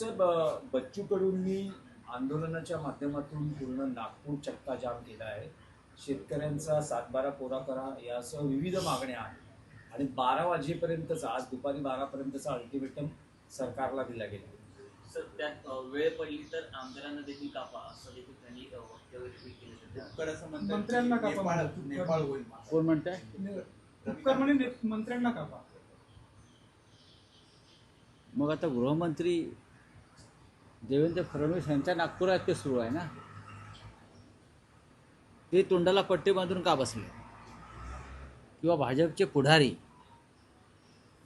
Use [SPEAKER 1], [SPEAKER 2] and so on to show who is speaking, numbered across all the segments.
[SPEAKER 1] अ, बच्चू कडूंनी आंदोलनाच्या माध्यमातून पूर्ण नागपूर चक्काजाम केला आहे. शेतकऱ्यांचा सातबारा कोरा करा यासह विविध मागण्या आहेत. आणि बारा वाजेपर्यंतचा आज दुपारी बारापर्यंतचा अल्टिमेटम सरकारला दिला गेला.
[SPEAKER 2] सर त्यात वेळ पडली तर आमदारांना देखील कापा असं देखील त्यांनी वक्तव्य केलं
[SPEAKER 3] मंत्र्यांना
[SPEAKER 4] की
[SPEAKER 3] का
[SPEAKER 4] नेपाळ
[SPEAKER 3] पाहिजे?
[SPEAKER 4] नेपाळ होईल माझा.
[SPEAKER 5] कोण म्हणताय?
[SPEAKER 3] उपकर म्हणे ने- मंत्र्यांना कापा.
[SPEAKER 5] मग आता गृहमंत्री देवेंद्र फडणवीस यांच्या नागपुरात ते सुरू आहे ना? ते तोंडाला पट्टे बांधून का बसले? किंवा भाजपचे पुढारी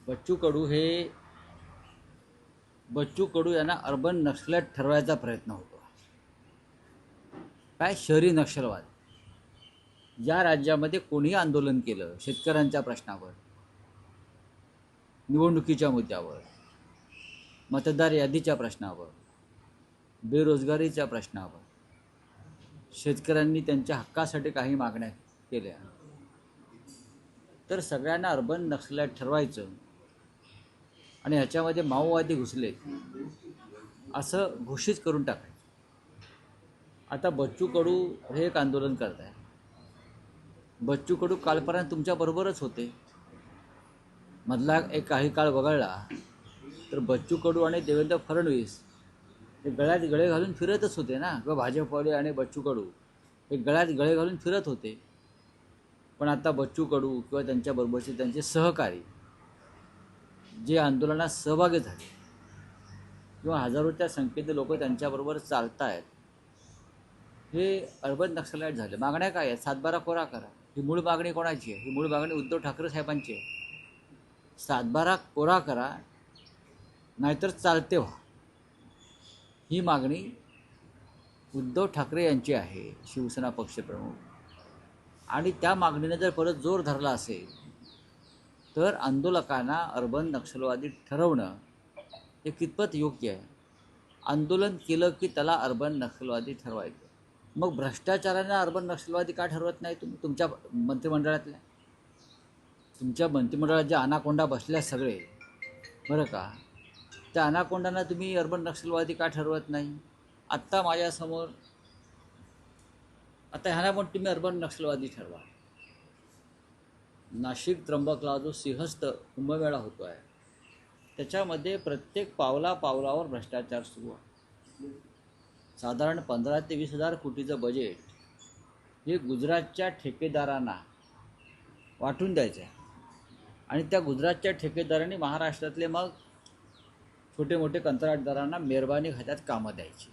[SPEAKER 5] बच्चू कडू हे बच्चू कडू यांना अर्बन नक्षलात ठरवायचा प्रयत्न होतो. काय शहरी नक्षलवाद? या राज्यामध्ये कोणीही आंदोलन केलं शेतकऱ्यांच्या प्रश्नावर निवडणुकीच्या मुद्द्यावर मतदार यादीच्या प्रश्नावर बेरोजगारीच्या प्रश्नावर. शेतकऱ्यांनी त्यांच्या हक्कासाठी काही मागण्या केल्या. तर सगळ्यांना अर्बन नक्षल्यात ठरवायचं आणि ह्याच्यामध्ये माओवादी घुसले असं घोषित करून टाकायचं. आता बच्चू कडू हे एक आंदोलन करत आहे बच्चू कडू कालपर्यंत तुमच्याबरोबरच होते. मधला एक काही काळ वगळला तर बच्चू कडू आणि देवेंद्र फडणवीस हे गळ्यात गळे घालून फिरतच होते ना किंवा भाजपवाले आणि बच्चू कडू हे गळ्यात गळे घालून फिरत होते. पण आता बच्चू कडू किंवा त्यांच्याबरोबरचे त्यांचे सहकारी जे आंदोलनात सहभागी झाले किंवा हजारोच्या संख्येने लोक त्यांच्याबरोबर चालत आहेत हे अर्बन नक्षलाईट झाले. मागण्या काय आहेत? सातबारा कोरा करा. ही मूळ मागणी कोणाची आहे? ही मूळ मागणी उद्धव ठाकरे साहेबांची आहे. सातबारा कोरा करा नाहीतर चालते व्हा. ही मागणी उद्धव ठाकरे यांची आहे शिवसेना पक्षप्रमुख आणि त्या मागणीने जर परत जोर धरला असेल तर आंदोलकांना अर्बन नक्षलवादी ठरवणं हे कितपत योग्य आहे? आंदोलन केलं की त्याला अर्बन नक्षलवादी ठरवायचं. मग भ्रष्टाचारांना अर्बन नक्षलवादी का ठरवत नाही तुम्ही? तुमच्या मंत्रिमंडळातल्या? तुमच्या मंत्रिमंडळात जे अनाकोंडा बसल्या सगळे बरं का? त्या अनाकोंडांना तुम्ही अर्बन नक्षलवादी का ठरवत नाही? आत्ता माझ्यासमोर आता ह्याला पण तुम्ही अर्बन नक्षलवादी ठरवा. नाशिक त्र्यंबकला जो सिंहस्थ कुंभमेळा होतो आहे त्याच्यामध्ये प्रत्येक पावला पावलावर भ्रष्टाचार सुरू आहे. साधारण पंधरा ते वीस हजार कोटीचं बजेट हे गुजरातच्या ठेकेदारांना वाटून द्यायचं आहे आणि त्या गुजरातच्या ठेकेदारांनी महाराष्ट्रातले मग छोटे मोठे कंत्राटदारांना मेहरबानी खात्यात कामं द्यायची.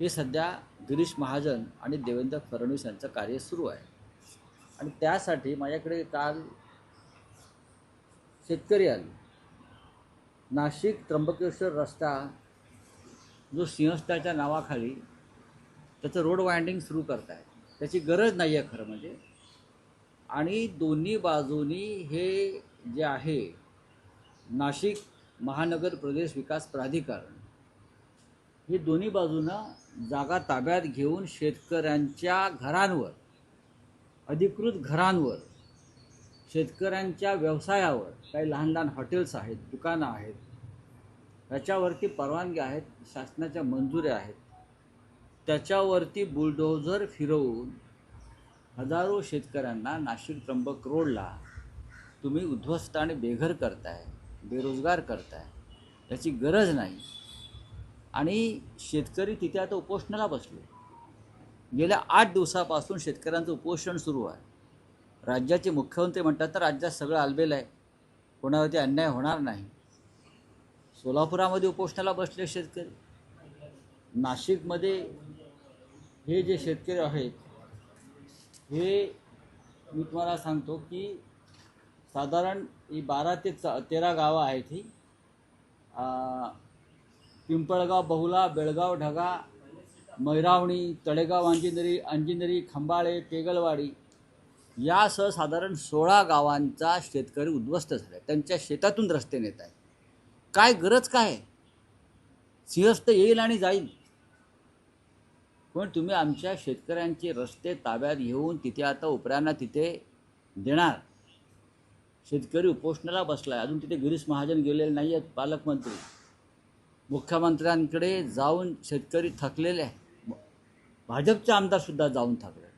[SPEAKER 5] हे सध्या गिरीश महाजन आणि देवेंद्र फडणवीस यांचं कार्य सुरू आहे. आणि त्यासाठी माझ्याकडे काल शेतकरी आले. नाशिक त्र्यंबकेश्वर रस्ता जो सिंहस्थाच्या नावाखाली त्याचं रोड वाइंडिंग सुरू करत त्याची गरज नाही आहे खरं म्हणजे. आणि दोन्ही बाजूनी हे जे आहे नाशिक महानगर प्रदेश विकास प्राधिकरण. हे दोन्ही बाजूनं जागा ताब्यात घेऊन शेतकऱ्यांच्या घरांवर अधिकृत घरांवर शेतकऱ्यांच्या व्यवसायावर काही लहान लहान हॉटेल्स आहेत दुकानं आहेत त्याच्यावरती परवानगी आहेत शासनाच्या मंजुऱ्या आहेत. त्याच्यावरती बुलडोझर फिरवून हजारो शेतकऱ्यांना नाशिक त्र्यंबक रोडला तुम्ही उद्ध्वस्त आणि बेघर करताय. बेरोजगार करताय त्याची गरज नाही. आणि शेतकरी तिथे आता उपोषणाला बसले. गेल्या आठ दिवसापासून शेतकऱ्यांचं उपोषण सुरू आहे. राज्याचे मुख्यमंत्री म्हणतात तर राज्यात सगळं आलबेल आहे. कोणावरती अन्याय होणार नाही. सोलापुरामध्ये उपोषणाला बसले शेतकरी. नाशिकमध्ये हे जे शेतकरी आहेत हे मी तुम्हाला सांगतो की साधारण ही बारा ते च तेरा गावं आहेत ही. पिंपळगाव बहुला बेळगाव ढगा मैरावणी तळेगाव अंजिनरी अंजिनरी खंबाळे पेगलवाडी यासह साधारण सोळा गावांचा शेतकरी उद्ध्वस्त झाला त्यांच्या शेतातून रस्ते नेत आहे काय गरज काय सिंहस्थ येईल आणि जाईल. पण तुम्ही आमच्या शेतकऱ्यांचे रस्ते ताब्यात घेऊन तिथे आता उपऱ्यांना तिथे देणार. शेतकरी उपोषणाला बसला आहे अजून तिथे गिरीश महाजन गेलेले नाही आहेत पालकमंत्री. मुख्यमंत्र्यांकडे जाऊन शेतकरी थकलेले आहे भाजपचे आमदारसुद्धा जाऊन थकले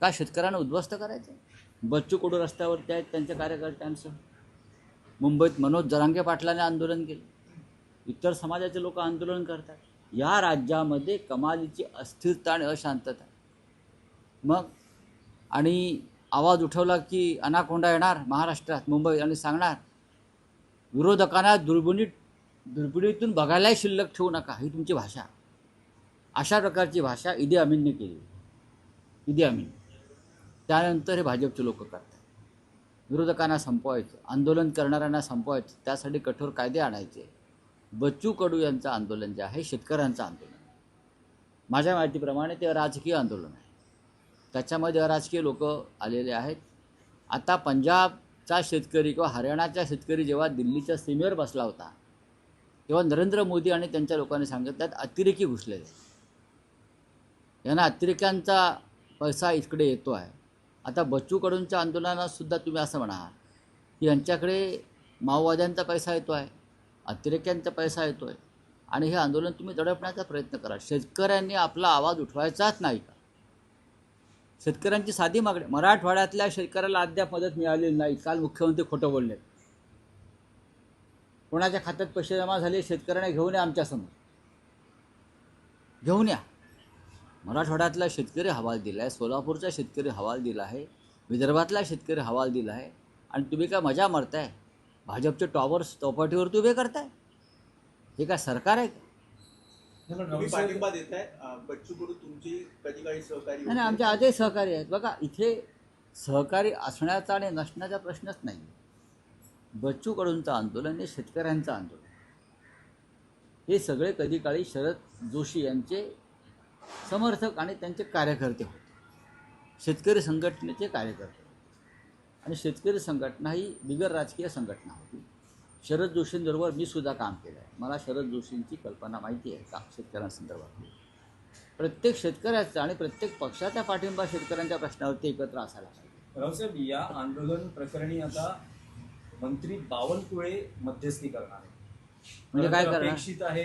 [SPEAKER 5] का शेतकऱ्यांना उद्ध्वस्त करायचं बच्चू कडू रस्त्यावरती आहेत त्यांच्या कार्यकर्त्यांसह. मुंबईत मनोज जरांगे पाटलाने आंदोलन केलं. इतर समाजाचे लोक आंदोलन करतात. या राज्यामध्ये कमालीची अस्थिरता आणि अशांतता मग आणि आवाज उठवला की अनाकोंडा येणार महाराष्ट्रात मुंबई आणि सांगणार विरोधकांना दुर्बिणीत दुर्बिणीतून बघायलाही शिल्लक ठेवू नका. ही तुमची भाषा. अशा प्रकारची भाषा इदी अमीनने केली. इदी अमीन. त्यानंतर हे भाजपचे लोक करतात. विरोधकांना संपवायचं आंदोलन करणाऱ्यांना संपवायचं त्यासाठी कठोर कायदे आणायचे. बच्चू कडू यांचं आंदोलन जे आहे शेतकऱ्यांचं आंदोलन. माझ्या माहितीप्रमाणे ते राजकीय आंदोलन आहे. त्याच्यामध्ये राजकीय लोक आलेले आहेत. आता पंजाबचा शेतकरी किंवा हरियाणाचा शेतकरी जेव्हा दिल्लीच्या सीमेवर बसला होता तेव्हा नरेंद्र मोदी आणि त्यांच्या लोकांनी सांगितलं त्यात अतिरेकी घुसलेले यांना अतिरेक्यांचा पैसा इकडे येतो आहे. आता बच्चू कडूंच्या तुम्ही असं म्हणा की यांच्याकडे माओवाद्यांचा पैसा येतो आहे अतिरेक्यांचा पैसा येतो आहे. आणि हे आंदोलन तुम्ही दडपण्याचा प्रयत्न करा. शेतकऱ्यांनी आपला आवाज उठवायचाच नाही का? शेतकऱ्यांची साधी मागणी. मराठवाड्यातल्या शेतकऱ्याला अद्याप मदत मिळालेली नाही. काल मुख्यमंत्री खोटं बोलले. कोणाच्या खात्यात पैसे जमा झाले शेतकऱ्यांना घेऊन या आमच्यासमोर घेऊन या. मराठवाड्यातला शेतकरी हवाल दिला आहे सोलापूरचा शेतकरी हवाल दिला आहे विदर्भातला शेतकरी हवाल दिला आहे. आणि तुम्ही काय मजा मारताय? भाजपचे टॉवर्स चौपाटीवरती उभे करताय? हे काय सरकार आहे का?
[SPEAKER 4] तुम्ही
[SPEAKER 1] राऊत साहेब-
[SPEAKER 4] पाठिंबा देताय. अं, बच्चू कडू तुमची कधी काही सहकारी
[SPEAKER 5] नाही नाही, आमचे आजही सहकारी आहेत. बघा इथे सहकारी असण्याचा आणि नसण्याचा प्रश्नच नाही. बच्चू कडूंचं आंदोलन हे शेतकऱ्यांचं आंदोलन. हे सगळे कधी काळी शरद जोशी यांचे समर्थक आणि त्यांचे कार्यकर्ते होते. शेतकरी संघटनेचे कार्यकर्ते आणि शेतकरी संघटना ही बिगर राजकीय संघटना होती. शरद जोशींबरोबर मी सुद्धा काम केलं आहे मला शरद जोशींची कल्पना माहिती आहे का शेतकऱ्यांसंदर्भात? प्रत्येक शेतकऱ्याचा आणि प्रत्येक पक्षाचा पाठिंबा शेतकऱ्यांच्या प्रश्नावरती एकत्र असायला पाहिजे.
[SPEAKER 1] रावसाहेब या आंदोलन प्रकरणी आता मंत्री बावनकुळे मध्यस्थी करणार आहे
[SPEAKER 5] म्हणजे काय करणार?
[SPEAKER 1] आहे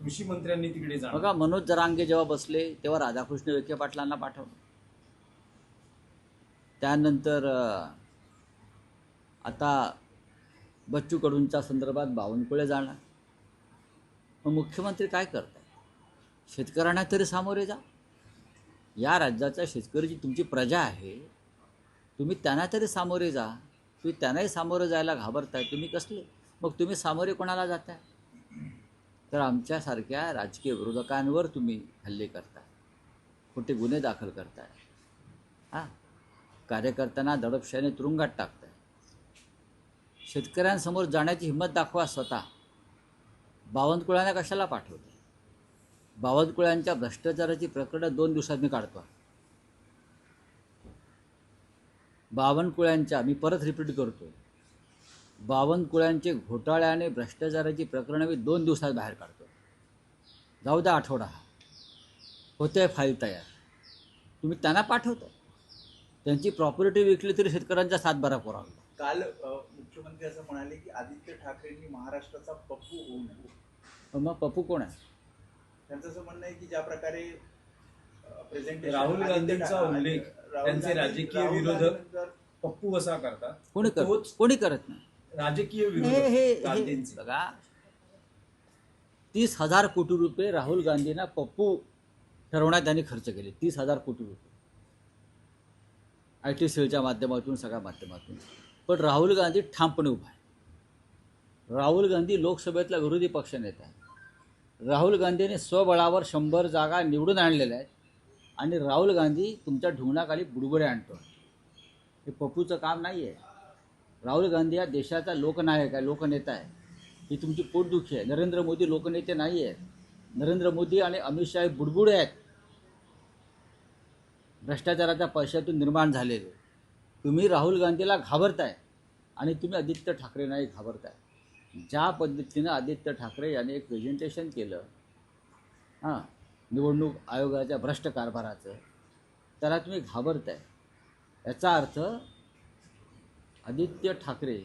[SPEAKER 1] कृषी मंत्र्यांनी तिकडे जाणार.
[SPEAKER 5] बघा मनोज जरांगे जेव्हा बसले तेव्हा राधाकृष्ण विखे पाटलांना पाठवलं. त्यानंतर आता बच्चू कडूंच्या संदर्भात बावनकुळे जाणार. मग मुख्यमंत्री काय करताय? शेतकऱ्यांना तरी सामोरे जा. या राज्याचा शेतकरी जी तुमची प्रजा आहे. तुम्ही त्यांना तरी सामोरे जा. तुम्ही त्यांनाही सामोरं जायला घाबरताय. तुम्ही कसले? मग तुम्ही सामोरे कोणाला जाताय? तर आमच्यासारख्या राजकीय विरोधकांवर तुम्ही हल्ले करताय. खोटे गुन्हे दाखल करताय. हां? कार्यकर्त्यांना दडपशाने तुरुंगात टाकताय. शेतकऱ्यांसमोर जाण्याची हिंमत दाखवा स्वतः. बावनकुळ्यांना कशाला पाठवते? बावनकुळ्यांच्या भ्रष्टाचाराची प्रकरणं दोन दिवसात मी काढतो. बावनकुळ्यांच्या मी परत रिपीट करतो बावनकुळ्यांचे घोटाळ्याने भ्रष्टाचाराची प्रकरणं मी दोन दिवसात बाहेर काढतो. जाऊ द्या आठवडा. हा होते फाईल तयार. तुम्ही त्यांना पाठवता. त्यांची प्रॉपर्टी विकली तरी शेतकऱ्यांचा सातबारा पुरावा
[SPEAKER 4] काल मुख्यमंत्री असं म्हणाले की आदित्य ठाकरेंनी महाराष्ट्राचा पप्पू होऊ नये.
[SPEAKER 5] पण मग पप्पू कोण आहे?
[SPEAKER 4] त्यांचं असं म्हणणं आहे की ज्या प्रकारे प्रेझेंटेशन
[SPEAKER 1] राहुल गांधींचा उल्लेख, त्यांचे राजकीय विरोधक पप्पू वसा करतात.
[SPEAKER 5] कोणी करत कोणी करत नाही?
[SPEAKER 1] राजकीय विरोधक
[SPEAKER 5] बघा तीस हजार कोटी रुपये राहुल गांधींना पप्पू ठरवण्यात त्यांनी खर्च केले. तीस हजार कोटी रुपये. आय टी सेलच्या माध्यमातून सगळ्या माध्यमातून. पण राहुल गांधी ठामपणे उभा आहे. राहुल गांधी लोकसभेतला विरोधी पक्षनेता आहे राहुल गांधीने स्वबळावर शंभर जागा निवडून आणलेल्या आहेत आणि राहुल गांधी तुमच्या ढुंगणाखाली बुडबुडे आणतो हे पप्पूचं काम नाही आहे राहुल गांधी हा देशाचा लोकनायक आहे लोकनेता आहे. ही तुमची पोटदुखी आहे. नरेंद्र मोदी लोकनेते नाही आहेत. नरेंद्र मोदी आणि अमित शाह हे बुडबुडे आहेत. भ्रष्टाचाराच्या पैशातून निर्माण झालेले. तुम्ही राहुल गांधीला घाबरताय आणि तुम्ही आदित्य ठाकरेंनाही घाबरताय. ज्या पद्धतीनं आदित्य ठाकरे यांनी एक प्रेझेंटेशन केलं हां निवडणूक आयोगाच्या भ्रष्ट कारभाराचं त्याला तुम्ही घाबरताय. याचा अर्थ आदित्य ठाकरे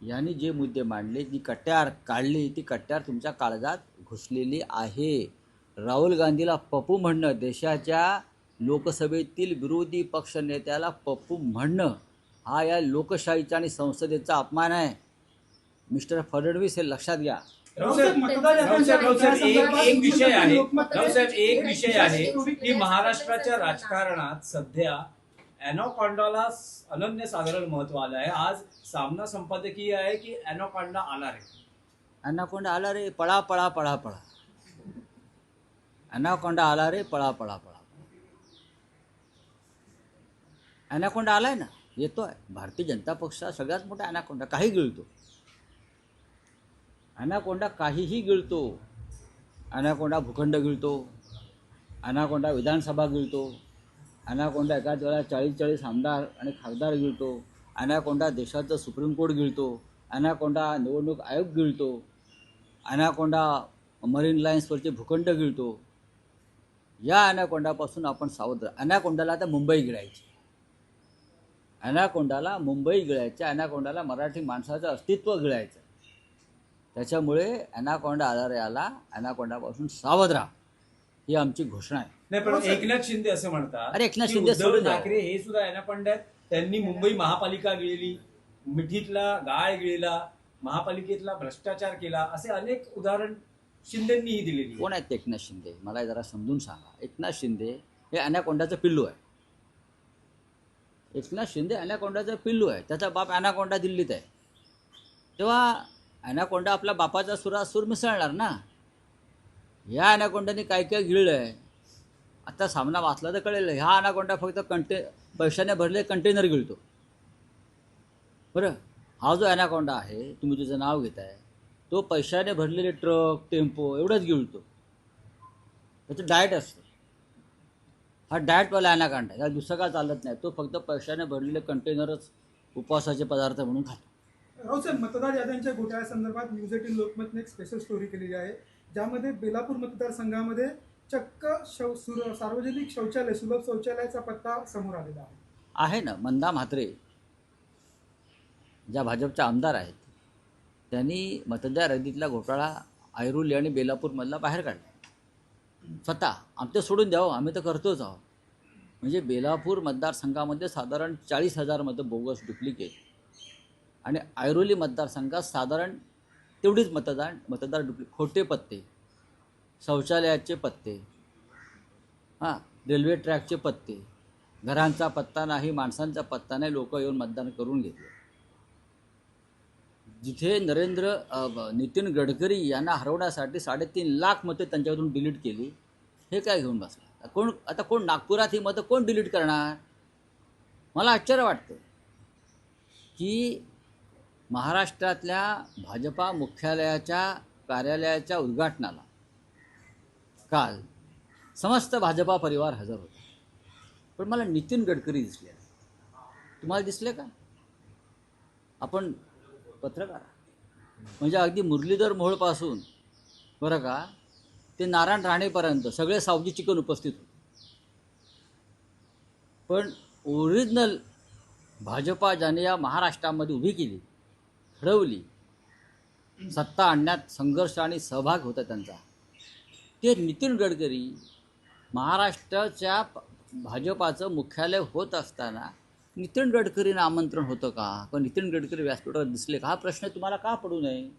[SPEAKER 5] यांनी जे मुद्दे मांडले जी कट्यार काढली ती कट्यार तुमच्या काळजात घुसलेली आहे. राहुल गांधीला पप्पू म्हणणं देशाच्या लोकसभेतील विरोधी पक्ष नेत्याला पप्पू म्हणणं हा या लोकशाहीचा आणि संसदेचा अपमान आहे. मिस्टर फडणवीस हे लक्षात घ्या.
[SPEAKER 1] एक एक विषय आहे. रावसाहेब एक विषय आहे की महाराष्ट्राच्या राजकारणात सध्या अॅनोकॉन्डाला अनन्य साधारण महत्त्व आलं आहे. आज सामना संपादकीय आहे की अॅनोकॉन्डा आला रे
[SPEAKER 5] अनाकोंडा आला रे पळा पळा पळा पळा. अनाकोंडा आला रे पळा पळा पळा. अनाकोंडा आलाय ना येतो आहे भारतीय जनता पक्ष सगळ्यात मोठा अनाकोंडा काही गिळतो. अनाकोंडा काहीही गिळतो. अनाकोंडा भूखंड गिळतो. अनाकोंडा विधानसभा गिळतो. अनाकोंडा एकाच वेळा चाळीस चाळीस आमदार आणि खासदार गिळतो. अनाकोंडा देशाचं सुप्रीम कोर्ट गिळतो. अनाकोंडा निवडणूक आयोग गिळतो. अनाकोंडा मरीन लाईन्सवरचे भूखंड गिळतो. या अनाकोंडापासून आपण सावध अनाकोंडाला आता मुंबई गिळायची. अनाकोंडाला मुंबई गिळायची अनाकोंडाला मराठी माणसाचं अस्तित्व गिळायचं. त्याच्यामुळे अनाकोंडा आधारे आला अनाकोंडापासून सावध राहा. ही आमची घोषणा आहे.
[SPEAKER 1] नाही पण एकनाथ शिंदे असं म्हणतात
[SPEAKER 5] अरे एकनाथ शिंदे
[SPEAKER 1] उद्धव
[SPEAKER 5] सोडून द्या.
[SPEAKER 1] ठाकरे हे सुद्धा अॅनाकोंडा आहेत त्यांनी मुंबई महापालिका गिळली मिठीतला गाळ गिळला महापालिकेतला भ्रष्टाचार केला असे अनेक उदाहरण शिंदेंनीही दिलेली आहेत.
[SPEAKER 5] कोण आहेत ते एकनाथ शिंदे? मला जरा समजून सांगा. एकनाथ शिंदे हे अनाकोंडाचं पिल्लू आहे. एकनाथ शिंदे अॅनाकोंडाचा पिल्लू आहे. त्याचा बाप अॅनाकोंडा दिल्लीत आहे. तेव्हा अॅनाकोंडा आपल्या बापाचा सुरा सूर मिसळणार ना? ह्या अॅनाकोंडाने काय काय गिळलं आहे आता सामना वाचला तर कळेल. ह्या अॅनाकोंडा फक्त कंटे पैशाने भरले कंटेनर गिळतो बरं? हा जो अॅनाकोंडा आहे तुम्ही तुझं नाव घेत आहे तो पैशाने भरलेले ट्रक टेम्पो एवढंच गिळतो त्याचं डाएट असतं. हा डाएटवाला अनाकांडा आहे. त्याला दुसरं काय चालत नाही. तो फक्त पैशाने भरलेले कंटेनरच उपवासाचे पदार्थ म्हणून खातो.
[SPEAKER 3] रावसाहेब मतदार याद्यांच्या घोटाळ्यासंदर्भात न्यूज एटीन लोकमतने एक स्पेशल स्टोरी केलेली आहे. ज्यामध्ये बेलापूर मतदारसंघामध्ये चक्क शौ सुर सार्वजनिक शौचालय सुलभ शौचालयाचा पत्ता समोर आलेला आहे.
[SPEAKER 5] आहे ना मंदा म्हात्रे ज्या भाजपच्या आमदार आहेत त्यांनी मतदार यादीतला घोटाळा ऐरोली आणि बेलापूरमधला बाहेर काढला. स्वतः. आमचं सोडून द्यावं हो, आम्ही तर करतोच आहोत म्हणजे बेलापूर मतदारसंघामध्ये साधारण चाळीस हजार मतं बोगस डुप्लिकेट आणि ऐरोली मतदारसंघात साधारण तेवढीच मतदान मतदार डुप्लिक खोटे पत्ते. शौचालयाचे पत्ते. हां रेल्वे ट्रॅकचे पत्ते. घरांचा पत्ता नाही माणसांचा पत्ता नाही लोक येऊन मतदान करून घेतले. जिथे नरेंद्र नितीन गडकरी यांना हरवण्यासाठी साडेतीन लाख मतं त्यांच्याकडून डिलीट केली. हे काय घेऊन बसला? कोण आता कोण नागपुरात ही मतं कोण डिलीट करणार? मला आश्चर्य वाटतं की महाराष्ट्रातल्या भाजपा मुख्यालयाच्या कार्यालयाच्या उद्घाटनाला काल समस्त भाजपा परिवार हजर होता. पण मला नितीन गडकरी दिसले. तुम्हाला दिसले का? आपण पत्रकार. म्हणजे अगदी मुरलीधर मोहोळपासून बरं का ते नारायण राणेपर्यंत सगळे सावजी चिकन उपस्थित होते. पण ओरिजिनल भाजपा ज्याने या महाराष्ट्रामध्ये उभी केली घडवली सत्ता आणण्यात संघर्ष आणि सहभाग होता त्यांचा ते नितीन गडकरी महाराष्ट्राच्या भाजपाचं मुख्यालय होत असताना नितीन गडकरींना आमंत्रण होतं का? पण नितीन गडकरी व्यासपीठावर दिसले का? हा प्रश्न तुम्हाला का पडू नये?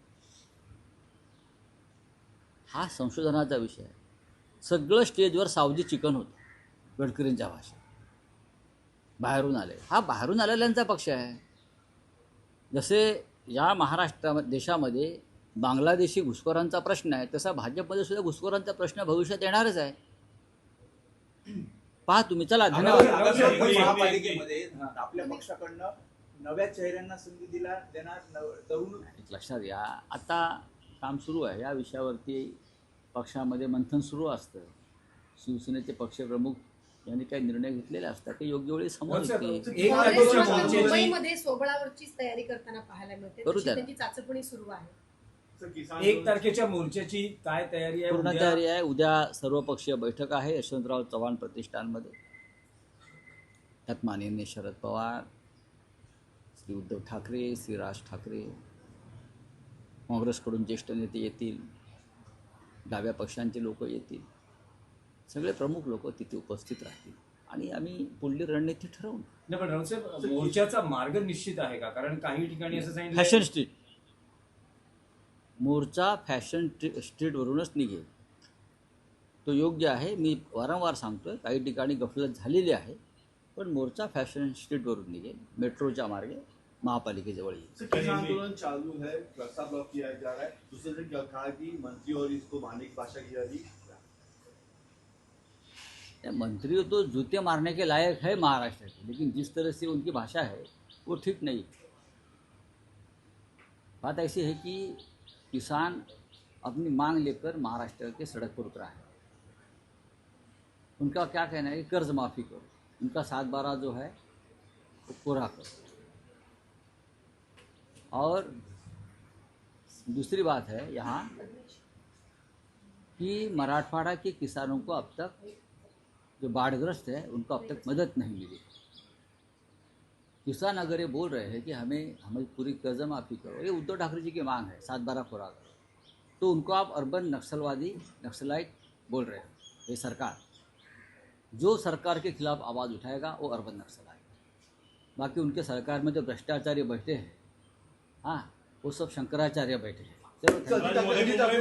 [SPEAKER 5] हा संशोधनाचा विषय आहे. सगळं स्टेजवर सावजी चिकन होतं गडकरींच्या भाषेत. बाहेरून आले. हा बाहेरून आलेल्यांचा पक्ष आहे. जसे या महाराष्ट्रा देशामध्ये बांगलादेशी घुसखोरांचा प्रश्न आहे तसा भाजपमध्ये सुद्धा घुसखोरांचा प्रश्न भविष्यात येणारच आहे. पहा तुम्ही चला धन्यवाद
[SPEAKER 4] महापालिकेमध्ये. आपल्या पक्षाकडनं नव्या चेहऱ्यांना संधी दिला देणार तरुण
[SPEAKER 5] एक लक्षात घ्या आता काम सुरू आहे या विषयावरती पक्षामध्ये मंथन सुरू असतं शिवसेनेचे पक्षप्रमुख यांनी काही निर्णय घेतलेले असतात ते योग्य वेळी समोर
[SPEAKER 1] मोर्चाची
[SPEAKER 6] मुंबईमध्ये सोबळावरचीच तयारी करताना पाहायला मिळते. त्यांची चाचपणी सुरू आहे
[SPEAKER 1] एक तारखेच्या मोर्चाची काय तयारी आहे?
[SPEAKER 5] पूर्ण? तयारी आहे. उद्या सर्वपक्षीय बैठक आहे. यशवंतराव चव्हाण प्रतिष्ठानमध्ये. त्यात माननीय शरद पवार की उद्धव ठाकरे श्री राज ठाकरे. काँग्रेसकडून ज्येष्ठ नेते येतील. डाव्या पक्षांचे लोक येतील. सगळे प्रमुख लोक तिथे उपस्थित राहतील. आणि आम्ही पुढली रणनीती ठरवू.
[SPEAKER 1] नाही पण मोर्चाचा मार्ग निश्चित आहे का? कारण काही ठिकाणी असं सांगितलं
[SPEAKER 5] फॅशन स्ट्रीट मोर्चा फॅशन स्ट्री- स्ट्रीटवरूनच निघेल. तो योग्य आहे. मी वारंवार सांगतोय काही ठिकाणी गफलत झालेली आहे पण मोर्चा फॅशन स्ट्रीटवरून निघेल. मेट्रोच्या मार्गे महापालिकेजवळ येईल.
[SPEAKER 7] आंदोलन चालू है रास्ता ब्लॉक किया जा रहा है। दूसरी तरफ कहा कि मंत्री और इसको मारने की भाषा की जा रही है
[SPEAKER 5] या मंत्री तो जूते मारने के लायक है महाराष्ट्र के लेकिन जिस तरह से उनकी भाषा है वो ठीक नहीं बात ऐसी है कि किसान अपनी मांग लेकर महाराष्ट्र के सड़क पर उतरा है। उनका क्या कहना है कर्ज माफ़ी करो। उनका सात बारह जो है, वो पूरा करो। और दूसरी बात है यहाँ कि मराठवाड़ा के किसानों को अब तक जो बाढ़ग्रस्त है, उनको अब तक मदद नहीं मिली। किसान अगर ये बोल रहे हैं कि हमें हमें पूरी कर्ज माफ़ी करो ये उद्धव ठाकरे जी की मांग है सात बारह खुरा करो तो उनको आप अर्बन नक्सलवादी नक्सलाइट बोल रहे हो ये सरकार। जो सरकार के खिलाफ आवाज़ उठाएगा वो अर्बन नक्सलाइट। बाकी उनके सरकार में जो भ्रष्टाचार्य बैठे हैं हाँ वो सब शंकराचार्य बैठे हैं। चलो